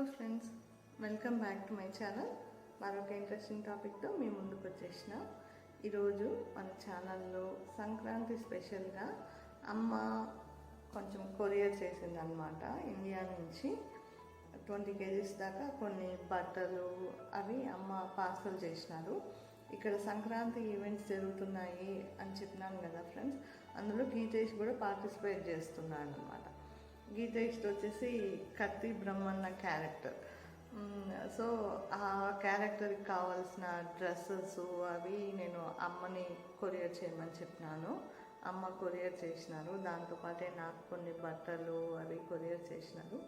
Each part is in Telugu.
Hello friends welcome back to my channel మరొక ఇంట్రెస్టింగ్ టాపిక్తో మీ ముందుకు వచ్చేసిన. ఈరోజు మన ఛానల్లో సంక్రాంతి స్పెషల్గా అమ్మ కొంచెం కొరియర్ చేసిందనమాట ఇండియా నుంచి ట్వంటీ కేజీస్ దాకా కొన్ని బట్టలు అవి అమ్మ పార్సల్ చేసినారు. ఇక్కడ సంక్రాంతి ఈవెంట్స్ జరుగుతున్నాయి అని చెప్పినాను కదా ఫ్రెండ్స్ అందులో గీతేష్ కూడా పార్టిసిపేట్ చేస్తున్నాడు అనమాట గీత ఇష్ట వచ్చేసి కత్తి బ్రహ్మన్న క్యారెక్టర్ సో ఆ క్యారెక్టర్కి కావాల్సిన డ్రెస్సెస్ అవి నేను అమ్మని కొరియర్ చేయమని చెప్పినాను. అమ్మ కొరియర్ చేసినారు. దాంతోపాటే నాకు కొన్ని బట్టలు అవి కొరియర్ చేసినారు.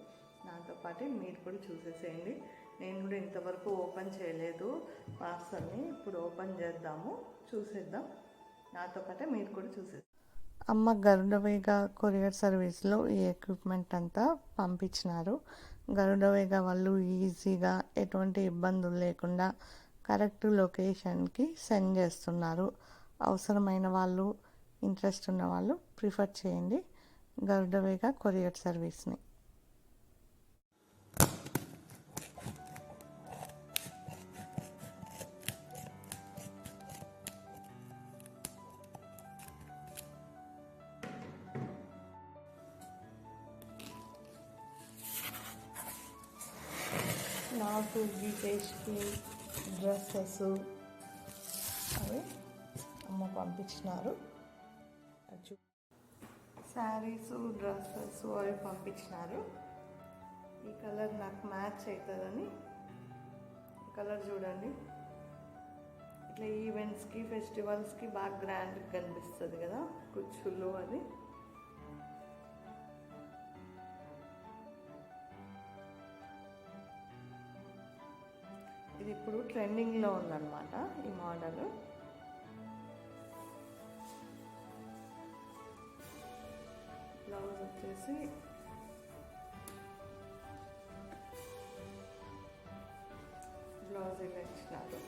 దాంతోపాటే మీరు కూడా చూసేసేయండి. నేను కూడా ఇంతవరకు ఓపెన్ చేయలేదు. పార్సల్ని ఇప్పుడు ఓపెన్ చేద్దాము. చూసేద్దాం. నాతో పాటే మీరు కూడా చూసేద్దాం అమ్మ గరుడవేగ కొరియర్ సర్వీస్లో ఈ ఎక్విప్మెంట్ అంతా పంపించినారు. గరుడవేగ వాళ్ళు ఈజీగా ఎటువంటి ఇబ్బందులు లేకుండా కరెక్ట్ లొకేషన్కి సెండ్ చేస్తున్నారు. అవసరమైన వాళ్ళు ఇంట్రెస్ట్ ఉన్న వాళ్ళు ప్రిఫర్ చేయండి గరుడవేగ కొరియర్ సర్వీస్ని. నాకు గీతేష్కి డ్రెస్సెస్ అవి అమ్మ పంపించినారు. శారీస్ డ్రెస్సెస్ అవి పంపించినారు. ఈ కలర్ నాకు మ్యాచ్ అవుతుందని కలర్ చూడండి. ఇట్లా ఈవెంట్స్కి ఫెస్టివల్స్కి బాగా గ్రాండ్గా కనిపిస్తుంది కదా కుచ్చులు అది. ఇది ఇప్పుడు ట్రెండింగ్లో ఉందన్నమాట ఈ మోడల్. బ్లౌజ్ వచ్చేసి బ్లౌజ్ ఇలా ఇచ్చినారు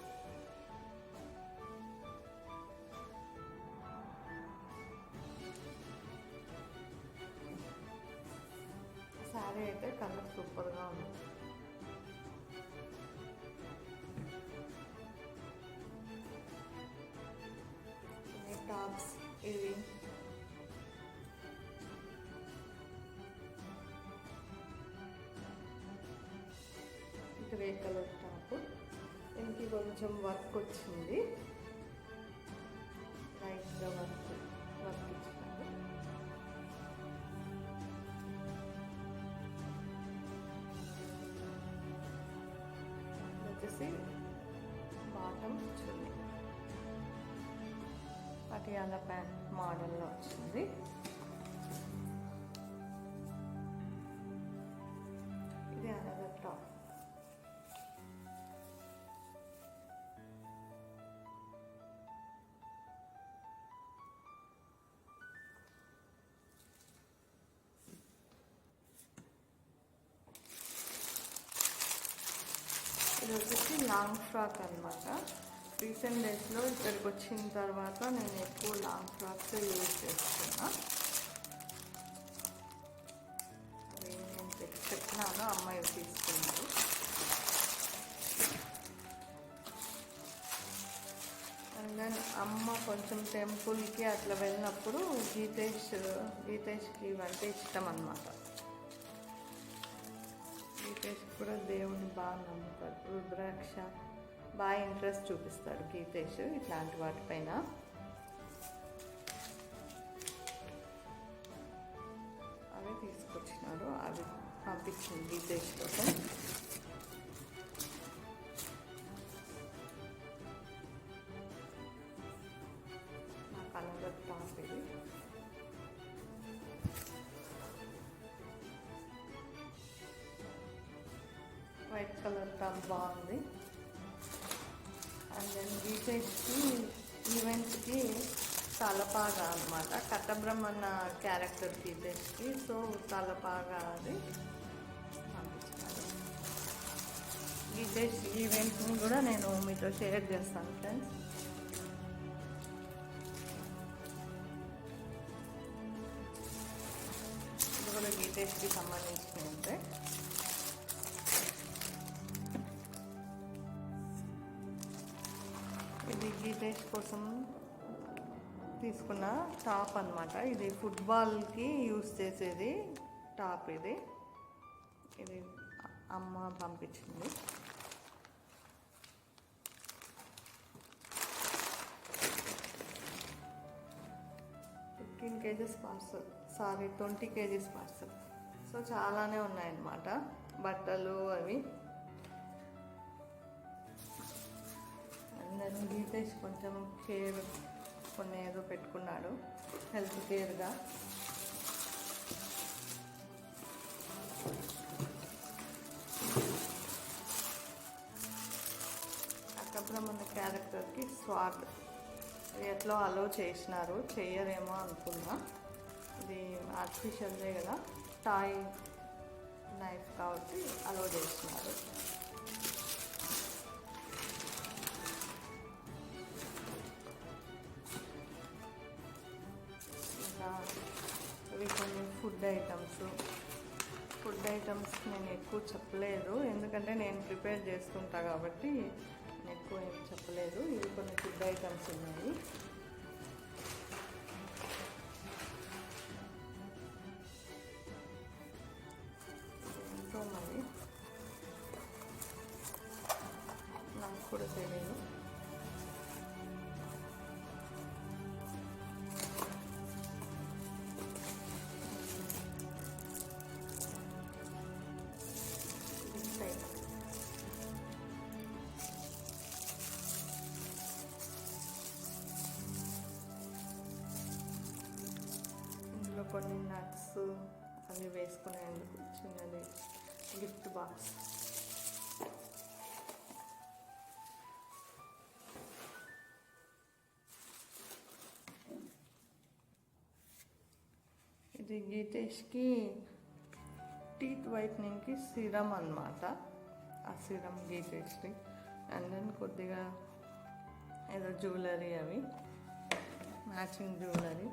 శారీ అయితే కలర్ సూపర్గా ఉంది. ఇది. గ్రే కలర్ టాప్ దీనికి కొంచెం వర్క్ వచ్చింది. లైట్గా వర్క్ వర్క్ ఇచ్చినారు వచ్చేసి బాటం వచ్చింది పటియాల ప్యాంట్ మోడల్లో వచ్చింది. ఇది అనదర్ టాప్ ఇది వచ్చేసి లాంగ్ ఫ్రాక్ అనమాట రీసెంట్ డేస్లో ఇక్కడికి వచ్చిన తర్వాత నేను ఎక్కువ లాంగ్ ఫ్రాక్స్ యూజ్ చేస్తున్నా. అవి నేను చెప్పినాను అమ్మాయి తీసుకున్నారు అండ్ దెన్ అమ్మ కొంచెం టెంపుల్కి అట్లా వెళ్ళినప్పుడు గీతేష్ గీతేష్కి ఇవంటే ఇష్టం అనమాట గీతేష్ కూడా దేవుని బాగా నమ్ముతారు రుద్రాక్ష. బాగా ఇంట్రెస్ట్ చూపిస్తాడు గీతేష్ ఇట్లాంటి వాటిపైన. అవి తీసుకొచ్చినాడు అవి పంపించింది గీతేష్ కోసం. నాకు another top white colour top బాగుంది. దెన్ బీటెక్కి ఈవెంట్స్కి తలపాగా అనమాట కట్టబ్రహ్మన్న క్యారెక్టర్ గీతేష్కి సో తలపాగా అది పంపించారు. గీతేష్ ఈవెంట్ని కూడా నేను మీతో షేర్ చేస్తాను ఫ్రెండ్స్ ఇది కూడా సంబంధించిన అంటే డిగ్రీ టేస్ట్ కోసం తీసుకున్న టాప్ అన్నమాట. ఇది ఫుట్బాల్కి యూస్ చేసేది టాప్ ఇది. ఇది అమ్మ పంపించింది. Fifteen KGs parcel sorry twenty KGs parcel so చాలానే ఉన్నాయన్నమాట. బట్టలు అవి. గీతేష్ కొంచెం కేర్ కొన్ని ఏదో పెట్టుకున్నాడు హెల్త్ కేర్గా అక్కడ మన క్యారెక్టర్కి స్వాట్ ఎట్లా అలో చేసినారు చేయరేమో అనుకున్నా. ఇది ఆర్టిఫిషియల్దే కదా టాయ్ నైఫ్ కాబట్టి అలో చేసినారు. ఐటమ్స్ నేను ఎక్కువ చెప్పలేదు. ఎందుకంటే నేను ప్రిపేర్ చేసుకుంటా కాబట్టి నేను ఎక్కువ ఏం చెప్పలేదు. ఇవి కొన్ని ఫుడ్ ఐటమ్స్ ఉన్నాయి. అవి వేసుకునేందుకు చిన్నది గిఫ్ట్ బాక్స్. ఇది గీతేష్కి టీత్ వైట్నింగ్కి సిరం అన్నమాట. ఆ సిరం గీతేష్కి అండ్ దెన్ కొద్దిగా ఏదో జ్యువెలరీ అవి. Matching jewellery.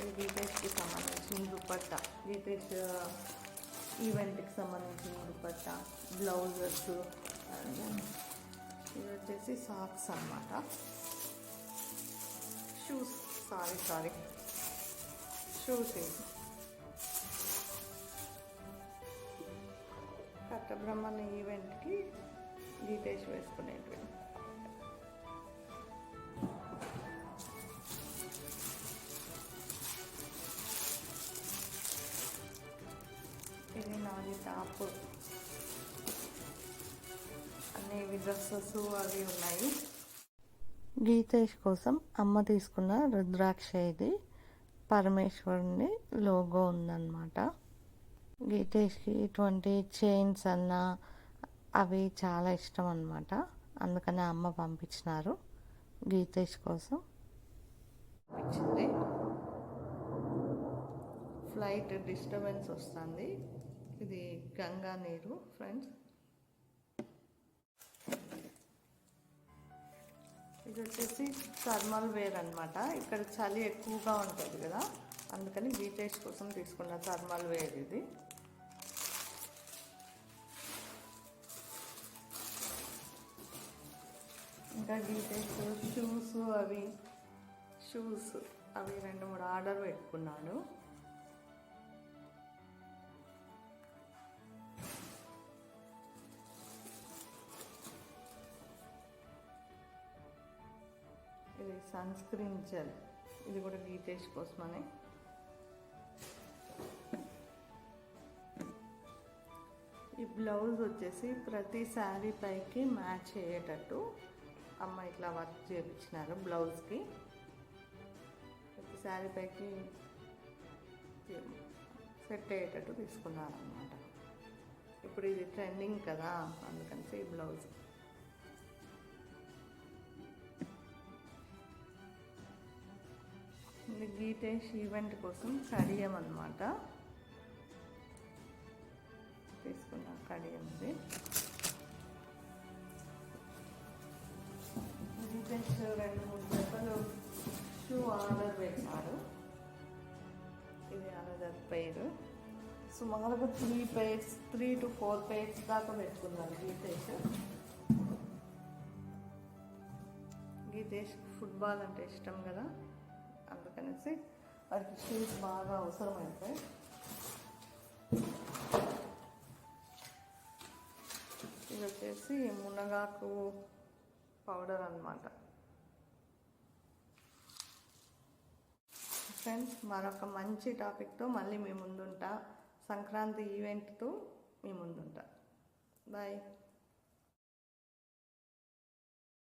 ఇది గీతేష్కి సంబంధించిన దుపట్ట గీతేష్ ఈవెంట్కి uh, సంబంధించిన దుపట్ట బ్లౌజెస్ ఇది వచ్చేసి సాక్స్ అన్నమాట. షూస్ సారీ సారీ షూస్ ఇది. కట్టబ్రహ్మణ ఈవెంట్కి గీతేష్ వేసుకునేటివి. ఇది టాప్ డ్రెస్సెస్ అవి ఉన్నాయి. గీతేష్ కోసం అమ్మ తీసుకున్న రుద్రాక్ష ఇది పరమేశ్వరుని లోగో ఉందన్నమాట. గీతేష్కి ఇటువంటి చైన్స్ అన్న అవి చాలా ఇష్టం అన్నమాట అందుకనే అమ్మ పంపించినారు. గీతేష్ కోసం ఫ్లైట్ డిస్టర్బెన్స్ వస్తుంది. ఇది గంగా నీరు ఫ్రెండ్స్ ఇది వచ్చేసి థర్మల్ వేర్ అనమాట ఇక్కడ చలి ఎక్కువగా ఉంటుంది కదా. అందుకని బీటేజ్ కోసం తీసుకున్న థర్మల్ వేర్ ఇది. ఇంకా డీటెయిల్స్ షూస్ అవి షూస్ అవి రెండు మూడు ఆర్డర్ పెట్టుకున్నాను. Sunscreen gel. ఇది కూడా డీటెయిల్స్ కోసమని. ఈ బ్లౌజ్ వచ్చేసి ప్రతి శారీ పైకి మ్యాచ్ అయ్యేటట్టు అమ్మ ఇట్లా వర్క్ చేయించినారు బ్లౌజ్కి. ప్రతి శారీ పైకి సెట్ అయ్యేటట్టు తీసుకున్నారు అనమాట ఇప్పుడు ఇది ట్రెండింగ్ కదా అందుకని ఈ బ్లౌజ్. గీతేష్ ఈవెంట్ కోసం కడియం అనమాట తీసుకున్నా కడియం ఇది. గీతేష్ రెండు మూడు చెప్పలు షూ ఆర్డర్ పెట్టారు ఇది ఆర్డర్ పేరు. సుమారుగా three pairs three to four pairs దాకా పెట్టుకున్నారు గీతేష్. గీతేష్ ఫుట్బాల్ అంటే ఇష్టం కదా. అందుకనేసి వాడికి షూస్ బాగా అవసరమైతాయి ఇది వచ్చేసి మునగాకు పౌడర్ అనమాట ఫ్రెండ్స్ మరొక మంచి టాపిక్తో మళ్ళీ మీ ముందుంటా. సంక్రాంతి ఈవెంట్తో మీ ముందుంటా. బాయ్.